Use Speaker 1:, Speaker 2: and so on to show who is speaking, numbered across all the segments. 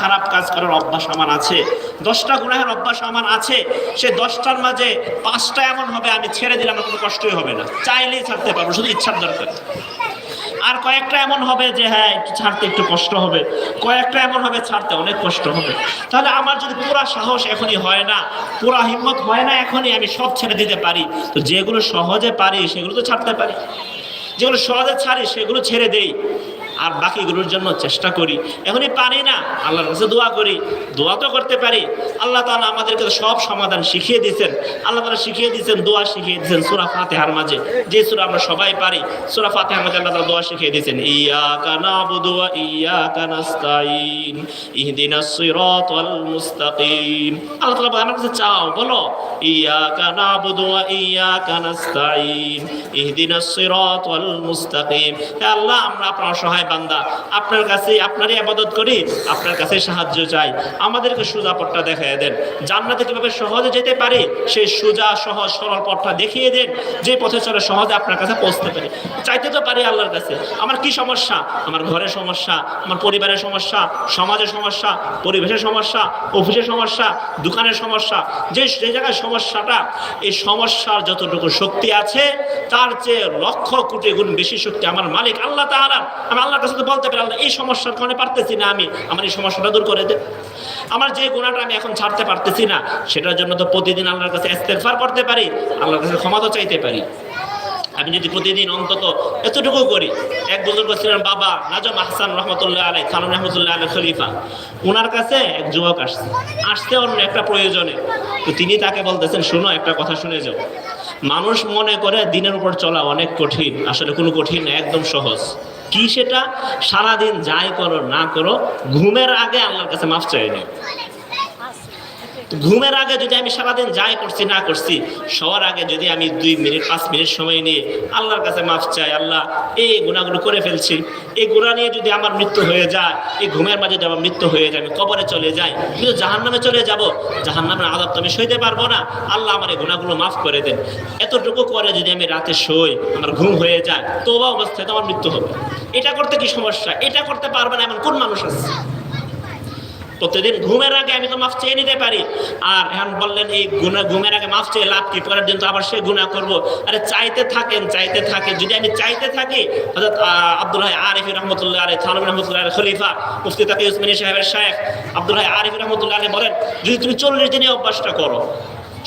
Speaker 1: খারাপ কাজ করার অভ্যাস আমার আছে, দশটা গুণাহের অভ্যাস আমার আছে, সে দশটার মাঝে পাঁচটা এমন হবে, আমি ছেড়ে দিলে আমার কোনো কষ্টই হবে না। চাইলেই ছাড়তে পারব, শুধু ইচ্ছার দরকার। আর কয়েকটা এমন হবে যে হ্যাঁ একটু ছাড়তে একটু কষ্ট হবে। কয়েকটা এমন হবে, ছাড়তে অনেক কষ্ট হবে। তাহলে আমার যদি পুরা সাহস এখনই হয় না, পুরা হিম্মত হয় না এখনই আমি সব ছেড়ে দিতে পারি, তো যেগুলো সহজে পারি, সেগুলো তো ছাড়তে পারি। যেগুলো সহজে ছাড়ি, সেগুলো ছেড়ে দেই। আর বাকিগুলোর জন্য চেষ্টা করি। এখনই পারি না। আল্লাহর কাছে দোয়া করি। দোয়া তো করতে পারি। আল্লাহ তাআলা আমাদেরকে সব সমাধান শিখিয়ে দিয়েছেন। আল্লাহ তালা শিখিয়ে দিয়েছেন দোয়া শিখিয়ে দিয়েছেন সূরা ফাতিহার মাঝে। যে সূরা আমরা সবাই পারি সূরা ফাতিহার মাঝে আল্লাহ তাআলা দোয়া শিখিয়ে দিয়েছেন ইয়াকা নাবুদু ওয়া ইয়াকা নাস্তাইন ইহদিনাস সিরাতাল মুস্তাকিম। আল্লাহ বলে, আমার কাছে চাও বলো ইয়াকা নাবুদু ওয়া ইয়াকা নাস্তাইন ইহদিনাস সিরাতাল মুস্তাকিম। হে আল্লাহ আমরা আপনার অসহায় বান্দা। আপনার কাছে আপনারই আবাদত করি, আপনার কাছে সাহায্য চাই। আমাদেরকে সোজা পথটা দেখাই দেন। জান্নাতে কীভাবে সহজে যেতে পারি, সেই সোজা সহজ সরল পথটা দেখিয়ে দেন। যে পথে চলে সহজে আপনার কাছে পৌঁছতে পারি। চাইতে তো পারি আল্লাহর কাছে। আমার কি সমস্যা? আমার ঘরের সমস্যা, আমার পরিবারের সমস্যা, সমাজের সমস্যা, পরিবেশের সমস্যা, অফিসের সমস্যা, দোকানের সমস্যা। যে যে জায়গায় সমস্যাটা, এই সমস্যার যতটুকু শক্তি আছে, তার চেয়ে লক্ষ কোটি গুণ বেশি শক্তি আমার মালিক আল্লাহ তাআলা। আমি আল্লাহর কাছে বলতে পারি, আল্লাহ, এই সমস্যার কারণে পারতেছি না আমি। আমার এই সমস্যাটা দূর করে দে। আমার যে গুণাটা আমি এখন ছাড়তে পারতেছি না, সেটার জন্য তো প্রতিদিন আল্লাহর কাছে ইস্তেগফার করতে পারি, আল্লাহর কাছে ক্ষমা তো চাইতে পারি। আমি যদি প্রতিদিন অন্তত এতটুকু করি, এক বুজুর্গ ছিলেন বাবা, নাজম আহসান রহমতুল্লাহ আলাই খানুম রহমতুল্লাহ আলাই খলিফা। ওনার কাছে এক যুবক আসছে। আসতে অন্য একটা প্রয়োজনে। তো তিনি তাকে বলতেছেন, শোনো, একটা কথা শুনে যাও। মানুষ মনে করে দিনের উপর চলা অনেক কঠিন। আসলে কোনো কঠিন না, একদম সহজ। কি সেটা? সারাদিন যাই করো, না করো, ঘুমের আগে আল্লাহর কাছে মাফ চাই তো ঘুমের আগে যদি আমি সারাদিন যাই করছি, না করছি সবার আগে যদি আমি দুই মিনিট, পাঁচ মিনিট সময় নিয়ে আল্লাহর কাছে মাফ চাই, আল্লাহ, এই গুণাগুলো করে ফেলছি, এই গুণা নিয়ে যদি আমার মৃত্যু হয়ে যায়, এই ঘুমের মাঝে যদি আমার মৃত্যু হয়ে যায়, আমি কবরে চলে যাই, কিন্তু জাহান নামে চলে যাব জাহান নামের আদাব তো আমি সইতে পারব না। আল্লাহ আমার এই গুণাগুলো মাফ করে দেন। এতটুকু করে যদি আমি রাতে শোই, আমার ঘুম হয়ে যায় তো অবস্থায় তো আমার মৃত্যু হবে। এটা করতে কি সমস্যা? এটা করতে পারবে না এমন কোন মানুষ আছে? প্রতিদিন ঘুমের আগে আমি তো মাফ চেয়ে নিতে পারি। আর এখন বললেন, এই গুণা ঘুমের আগে মাফ চেয়ে লাভ কি? পরের দিন তো আবার সে গুণা করব। আরে চাইতে থাকেন চাইতে থাকেন। যদি আমি চাইতে থাকি হজরত আব্দুল্লাহ আরিফি রহমতুল্লাহ আলী থানবী রহমতুল্লাহ আলী খলিফা, মুফতি তাকি উসমানী সাহেবের শেখ আব্দুল্লাহ আরিফি রহমতুল্লাহ আলী বলেন, যদি তুমি চল্লিশ দিনে অভ্যাসটা করো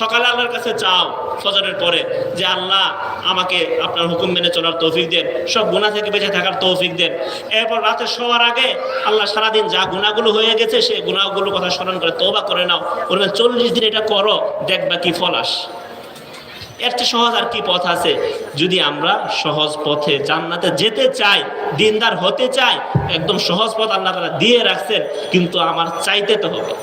Speaker 1: সকালে আল্লাহর কাছে চাও ফজরের পরে, যে আল্লাহ আমাকে আপনার হুকুম মেনে চলার তৌফিক দেন, সব গুণা থেকে বেঁচে থাকার তৌফিক দেন। এরপর রাতে শোয়ার আগে আল্লাহ সারাদিন যা গুণাগুলো হয়ে গেছে, সেই গুণাগুলো কথা স্মরণ করে তৌবা করে নাও। বলবেন, চল্লিশ দিন এটা করো, দেখবা কি ফল আস এর চেয়ে সহজ আর কি পথ আছে? যদি আমরা সহজ পথে জান্নাতে যেতে চাই, দিনদার হতে চাই, একদম সহজ পথ আল্লাহ তারা দিয়ে রাখছেন, কিন্তু আমার চাইতে তো হবে।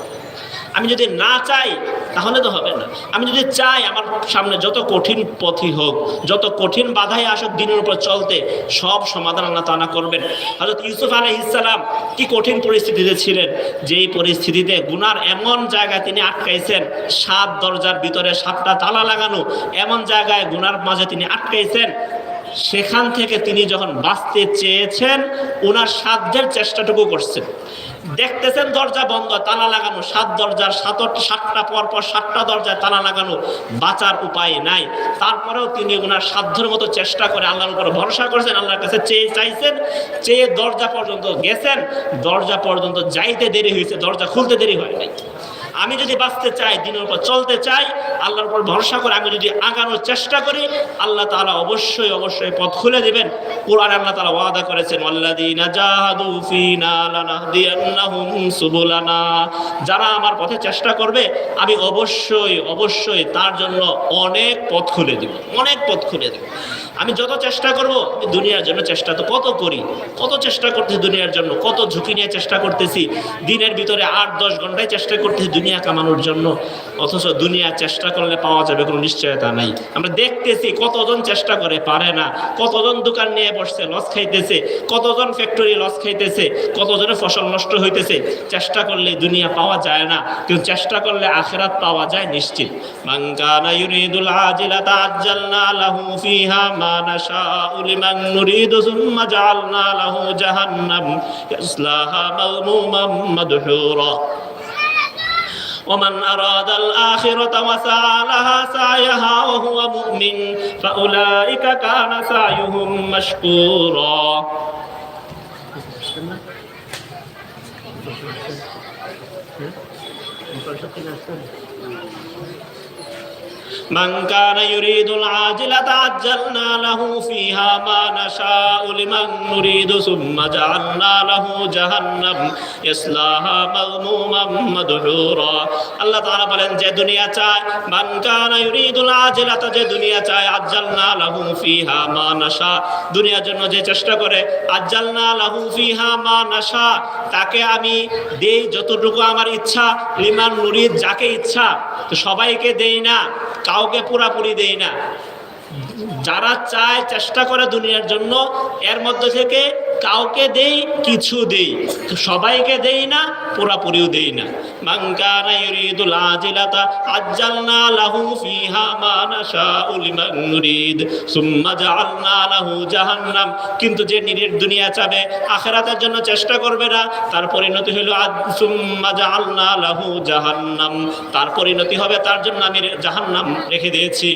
Speaker 1: আমি যদি না চাই তাহলে তো হবে না। আমি যদি চাই আমার সামনে যত কঠিন পথই হোক, যত কঠিন বাধাই আসুক দিনের উপর চলতে, সব সমাধান আল্লাহ তালা করবেন। হজরত ইউসুফ আলহ ইসলাম কি কঠিন পরিস্থিতিতে ছিলেন? যেই পরিস্থিতিতে গুনার এমন জায়গায় তিনি আটকাইছেন, সাত দরজার ভিতরে সাতটা তালা লাগানো, এমন জায়গায় গুনার মাঝে তিনি আটকাইছেন, সেখান থেকে তিনি যখন বাঁচতে চেয়েছেন ওনার সাধ্যের চেষ্টাটুকু করছেন। দেখতেছেন দরজা বন্ধ, তালা লাগানো। সাত দরজার সাত, সাতটা পর পর সাতটা দরজায় তালা লাগানো বাঁচার উপায় নাই। তারপরেও তিনি ওনার সাধ্যের মতো চেষ্টা করে আল্লাহর উপর ভরসা করেছেন, আল্লাহর কাছে চেয়ে চাইছেন, চেয়ে দরজা পর্যন্ত গেছেন। দরজা পর্যন্ত যাইতে দেরি হয়েছে, দরজা খুলতে দেরি হয় নাই। আমি যদি বাঁচতে চাই, দিনের উপর চলতে চাই, আল্লাহর উপর ভরসা করে আমি যদি আগানোর চেষ্টা করি, আল্লাহ তাআলা অবশ্যই অবশ্যই পথ খুলে দেবেন। কোরআন আল্লাহ তাআলা ওয়াদা করেছেন যারা আমার পথে চেষ্টা করবে, আমি অবশ্যই অবশ্যই তার জন্য অনেক পথ খুলে দেব, অনেক পথ খুলে দেব। আমি যত চেষ্টা করব, আমি দুনিয়ার জন্য চেষ্টা তো কত করি, কত চেষ্টা করতেছি দুনিয়ার জন্য, কত ঝুঁকি নিয়ে চেষ্টা করতেছি, দিনের ভিতরে আট, দশ ঘন্টায় চেষ্টা করতেছি দুনিয়া দুনিয়া কামানোর জন্য, অথচ দুনিয়া চেষ্টা করলে পাওয়া যাবে কোনো নিশ্চয়তা নাই। আমরা দেখতেছি কতজন চেষ্টা করে, পারে না। কতজন দোকান নিয়ে বসছে, লস খাইতেছে। কতজন ফ্যাক্টরি লস খাইতেছে। কতজনের ফসল নষ্ট হইতেছে। চেষ্টা করলে দুনিয়া পাওয়া যায় না। কিন্তু চেষ্টা করলে আখেরাত পাওয়া যায় নিশ্চিত। মাঙ্গানা ومن أراد الآخرة وسعى لها سعيها وهو مؤمن فأولئك كان سعيهم مشكورا. من كان يريد العاجلة عجلنا له فيها ما نشاء لمن نريد ثم جعلنا له جهنم يصلاها مذموما مدحورا আল্লাহ তাআলা বলেন যে দুনিয়া চায় মান কানা ইউরিদুল আজিলাতা যে দুনিয়া চায় আজ্জালনা লাহু ফিহা মা নাশা দুনিয়ার জন্য যে চেষ্টা করে আজ্জালনা লাহু ফিহা মা নাশা তাকে আমি দেই যতটুকু আমার ইচ্ছা লিমান নুরিদ যাকে ইচ্ছা তো সবাইকে দেই না কাউকে পুরাপুরি দেই না। যারা চায় চেষ্টা করে দুনিয়ার জন্য, এর মধ্যে থেকে কাউকে দেই, কিছু দেই। সবাইকে দেই না, পুরাপুরিও দেই না। মাঙ্কানা ইউরিদুল আজ্জালনা লাহু ফিহা নুরিদ, সুম্মা জাআলনা লাহু জাহান্নাম। কিন্তু যে নিরেট দুনিয়া চাবে, আখিরাতের জন্য চেষ্টা করবে না, তার পরিণতি হলো সুম্মা জাআলনা লাহু জাহান্নাম। তার পরিণতি হবে তার জন্য আমি জাহান্নাম রেখে দিয়েছি।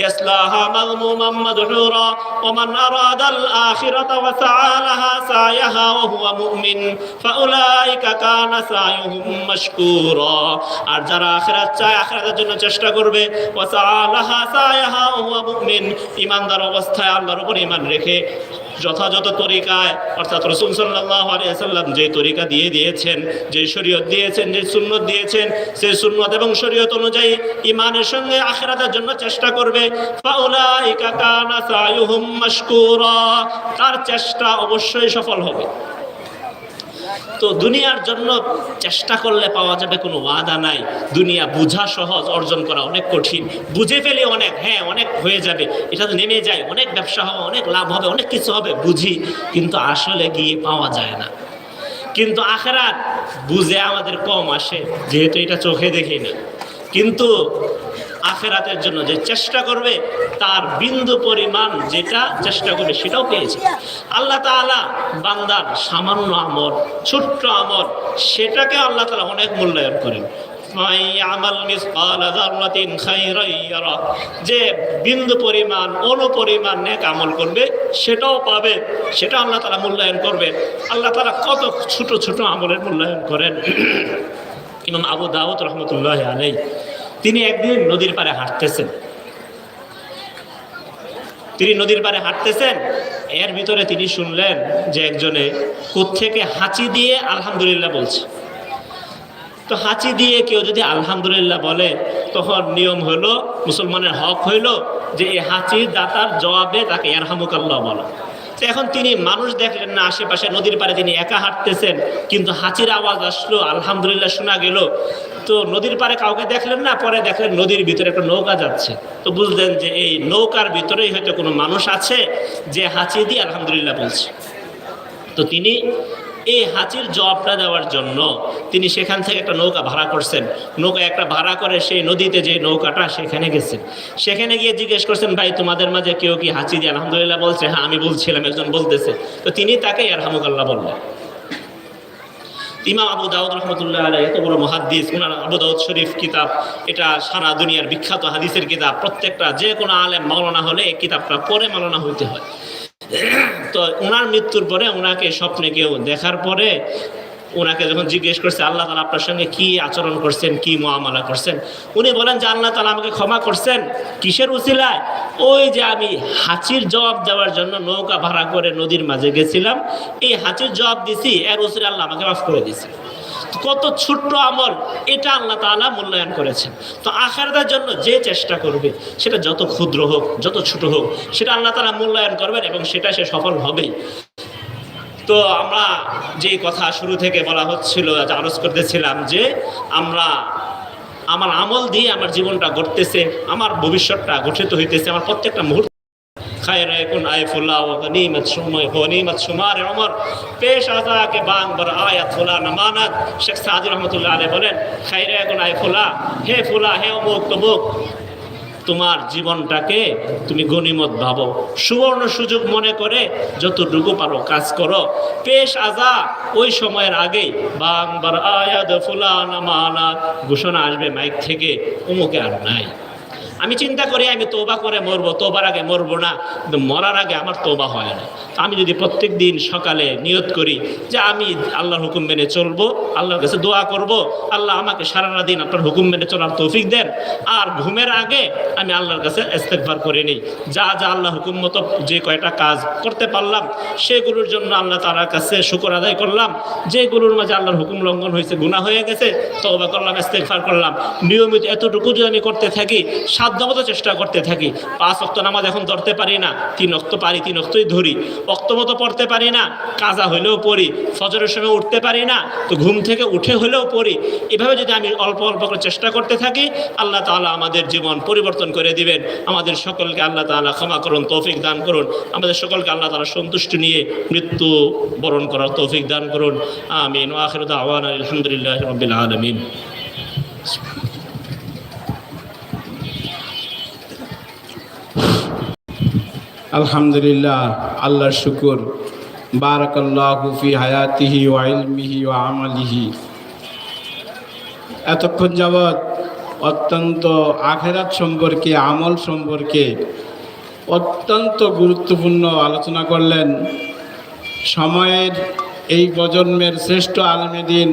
Speaker 1: ইয়াসলাহা মাযমুমান مدحورا ومن أراد الآخرة وسعى لها سعيها লাহা مؤمن فأولئك হুয়া سعيهم مشكورا আর যারা আখিরাত চায়, আখিরাতের জন্য চেষ্টা করবে, ওয়া সাআ লাহা সায়াহা ওয়া মুমিন। ইমানদার অবস্থায় আল্লাহর উপর ইমান রেখে যথাযথ তরিকায়, অর্থাৎ রসুল সাল্লাহ আলিয়াল্লাম যে তরিকা দিয়ে দিয়েছেন, যে শরীয়ত দিয়েছেন, যে সুন্নত দিয়েছেন, সেই সুন্নত এবং শরীয়ত অনুযায়ী ইমানের সঙ্গে আখেরাতের জন্য চেষ্টা করবে। তার চেষ্টা অবশ্যই সফল হবে। তো দুনিয়ার জন্য চেষ্টা করলে পাওয়া যাবে কোনো ওয়াদা নাই। দুনিয়া বুঝা সহজ, অর্জন করা অনেক কঠিন। বুঝে ফেলে অনেক হ্যাঁ অনেক হয়ে যাবে। এটা তো নেমে যায়, অনেক ব্যবসা হবে, অনেক লাভ হবে, অনেক কিছু হবে, বুঝি। কিন্তু আসলে গিয়ে পাওয়া যায় না। কিন্তু আখেরাত বুঝে আমাদের কম আসে, যেহেতু এটা চোখে দেখি না। কিন্তু আখেরাতের জন্য যে চেষ্টা করবে, তার বিন্দু পরিমাণ যেটা চেষ্টা করবে সেটাও পেয়েছে। আল্লাহ তাআলা বান্দার সামান্য আমল, ছোট্ট আমল, সেটাকে আল্লাহ তাআলা অনেক মূল্যায়ন করেন। যে বিন্দু পরিমাণ অনু পরিমাণ নেক আমল করবে, সেটাও পাবে, সেটা আল্লাহ তাআলা মূল্যায়ন করবে। আল্লাহ তাআলা কত ছোট ছোট আমলের মূল্যায়ন করেন। ইমাম আবু দাউদ রহমতুল্লাহ আলাই তিনি একদিন নদীর পাড়ে হাঁটতেছেন। তিনি নদীর পাড়ে হাঁটতেছেন, এর ভিতরে তিনি শুনলেন যে একজনে থেকে হাঁচি দিয়ে আলহামদুলিল্লাহ বলছে। তো হাঁচি দিয়ে কেউ যদি আলহামদুলিল্লাহ বলে, তখন নিয়ম হলো, মুসলমানের হক হইল যে এই হাঁচির দাতার জবাবে তাকে এরহামুকাল্লাহ বলা। তো এখন তিনি মানুষ দেখলেন না, আশেপাশে নদীর পাড়ে তিনি একা হাঁটতেছেন, কিন্তু হাঁচির আওয়াজ আসলো, আলহামদুলিল্লাহ শোনা গেল। তো নদীর পাড়ে কাউকে দেখলেন না, পরে দেখলেন নদীর ভিতরে একটা নৌকা যাচ্ছে। তো বুঝলেন যে এই নৌকার ভিতরেই হয়তো কোনো মানুষ আছে, যে হাঁচি দিয়ে আলহামদুলিল্লাহ বলছে। তো তিনি এই হাঁচির জবাবটা দেওয়ার জন্য তিনি সেখান থেকে একটা নৌকা ভাড়া করছেন। নৌকা একটা ভাড়া করে সেই নদীতে যে নৌকাটা সেখানে গেছেন। সেখানে গিয়ে জিজ্ঞেস করছেন, ভাই, তোমাদের মাঝে কেউ কি হাঁচি দিয়ে আলহামদুলিল্লাহ বলছে? হ্যাঁ আমি বলছিলাম, একজন বলতেছে। তো তিনি তাকে আলহামুকাল্লাহ বললেন। ইমাম আবু দাউদ রহমতুল্লাহ আলাই এত বড় মহাদ্দিস ওনার আবু দাউদ শরীফ কিতাব, এটা সারা দুনিয়ার বিখ্যাত হাদিসের কিতাব। প্রত্যেকটা, যে কোনো আলেম মাওলানা হলে এই কিতাবটা পরে মাওলানা হইতে হয়। তো ওনার মৃত্যুর পরে ওনাকে স্বপ্নে কেউ দেখার পরে ওনাকে যখন জিজ্ঞেস করছে, আল্লাহ তালা আপনার সঙ্গে কি আচরণ করছেন, কি মহামালা করছেন? উনি বলেন যে, আল্লাহ তালা আমাকে ক্ষমা করছেন। কিসের উচিলায় ওই যে আমি হাঁচির জবাব দেওয়ার জন্য নৌকা ভাড়া করে নদীর মাঝে গেছিলাম। এই হাঁচির জবাব দিছি, এর উচিলে আল্লাহ আমাকে মাফ করে দিয়েছে। কত ছোট্ট আমল, এটা আল্লাহ তাআলা মূল্যায়ন করেছেন। তো আখারদার জন্য যে চেষ্টা করবে, সেটা যত ক্ষুদ্র হোক, যত ছোট হোক, সেটা আল্লাহ তাআলা মূল্যায়ন করবেন এবং সেটা সে সফল হবেই। তো আমরা যে কথা শুরু থেকে বলা হচ্ছিল আলোচ করতেছিলাম যে আমরা আমার আমল দিয়ে আমার জীবনটা গড়তেছে, আমার ভবিষ্যৎটা গঠিত হইতেছে, আমার প্রত্যেকটা মুহূর্ত খায়র এখন আয়ফুল্লাহ ও গনিমত সময় গনিমত সুমার ওমর পেশ আজা কে বাং বর আয়াত ফুলা নামানাত শেখ সাদি রহমতুল্লাহ আলাই বলেন, খায়র এখন আয় ফুলা হে ফুলা, হে অমুক তমুক, তোমার জীবনটাকে তুমি গণিমত ভাবো। সুবর্ণ সুযোগ মনে করে যতটুকু পারো কাজ করো। পেশ আজা, ওই সময়ের আগেই বাংবার আয়াদ ফুলানা মানা। ঘোষণা আসবে মাইক থেকে, অমুকে আর নাই। আমি চিন্তা করি, আমি তোবা করে মরবো তোবার আগে মরবো না। কিন্তু মরার আগে আমার তোবা হয় না। আমি যদি প্রত্যেক দিন সকালে নিয়ত করি যে আমি আল্লাহর হুকুম মেনে চলবো, আল্লাহর কাছে দোয়া করব, আল্লাহ আমাকে সারাটা দিন আপনার হুকুম মেনে চলার তৌফিক দেন। আর ঘুমের আগে আমি আল্লাহর কাছে ইস্তেগফার করে নিই। যা যা আল্লাহ হুকুম মতো যে কয়টা কাজ করতে পারলাম, সেগুলোর জন্য আল্লাহ তালার কাছে শুকর আদায় করলাম। যেগুলোর মাঝে আল্লাহর হুকুম লঙ্ঘন হয়েছে, গুনাহ হয়ে গেছে, তওবা করলাম, ইস্তেগফার করলাম। নিয়মিত এতটুকু যদি আমি করতে থাকি সাধ্যমতো চেষ্টা করতে থাকি। পাঁচ অক্ত নামাজ এখন ধরতে পারি না। তিন অক্ত পারি, তিন অক্তই ধরি। অক্ত মতো পড়তে পারি না, কাজা হলেও পড়ি, ফজরের সময় উঠতে পারি না, তো ঘুম থেকে উঠে হলেও পড়ি। এভাবে যদি আমি অল্প অল্প করে চেষ্টা করতে থাকি, আল্লাহ তাআলা আমাদের জীবন পরিবর্তন করে দিবেন। আমাদের সকলকে আল্লাহ তাআলা ক্ষমা করুন, তৌফিক দান করুন। আমাদের সকলকে আল্লাহ তালা সন্তুষ্টি নিয়ে মৃত্যু বরণ করার তৌফিক দান করুন। আমিন। আখির দাওয়ান আলহামদুলিল্লাহ রবিল আলমিন।
Speaker 2: আলহামদুলিল্লাহ, আল্লাহর শুকুর। বারাকাল্লাহু ফি হায়াতিহি ওয়া ইলমিহি ওয়া আমালিহি। এতক্ষণ যাবৎ অত্যন্ত আখেরাত সম্পর্কে, আমল সম্পর্কে অত্যন্ত গুরুত্বপূর্ণ আলোচনা করলেন। সময়ের এই প্রজন্মের শ্রেষ্ঠ আলমেদিন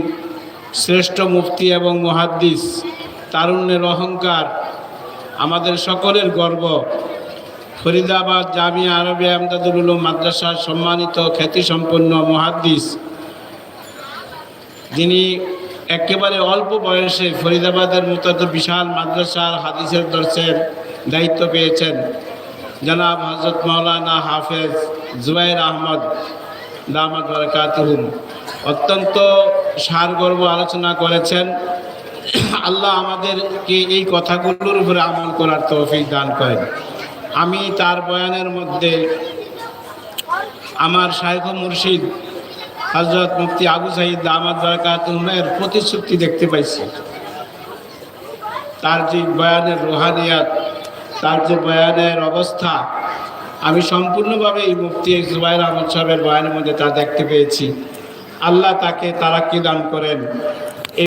Speaker 2: শ্রেষ্ঠ মুফতি এবং মুহাদ্দিস, তারুণ্যের অহংকার, আমাদের সকলের গর্ব। ফরিদাবাদ, জামিয়া আরবে আমদাদুল উলুম মাদ্রাসার সম্মানিত খ্যাতিসম্পন্ন মহাদ্দিস। যিনি একেবারে অল্প বয়সে ফরিদাবাদের মতো বিশাল মাদ্রাসার হাদিসের দর্শের দায়িত্ব পেয়েছেন। জনাব হজরত মৌলানা হাফেজ জুবাইর আহমদ দামাদ বরকাতহুম। অত্যন্ত সারগর্ব আলোচনা করেছেন। আল্লাহ আমাদেরকে এই কথাগুলোর উপরে আমল করার তৌফিক দান করেন। আমি তার বয়ানের মধ্যে আমার শাইখ মুর্শিদ হজরত মুফতি আবু সাইদ দামাদ বরকাতুমের প্রতিশ্রুতি দেখতে পাইছি। তার যে বয়ানের রোহানিয়াত, তার যে বয়ানের অবস্থা, আমি সম্পূর্ণভাবে এই মুফতি জুবাইর আহমদ সাহেবের বয়ানের মধ্যে তা দেখতে পেয়েছি। আল্লাহ তাকে তারা কি দান করেন।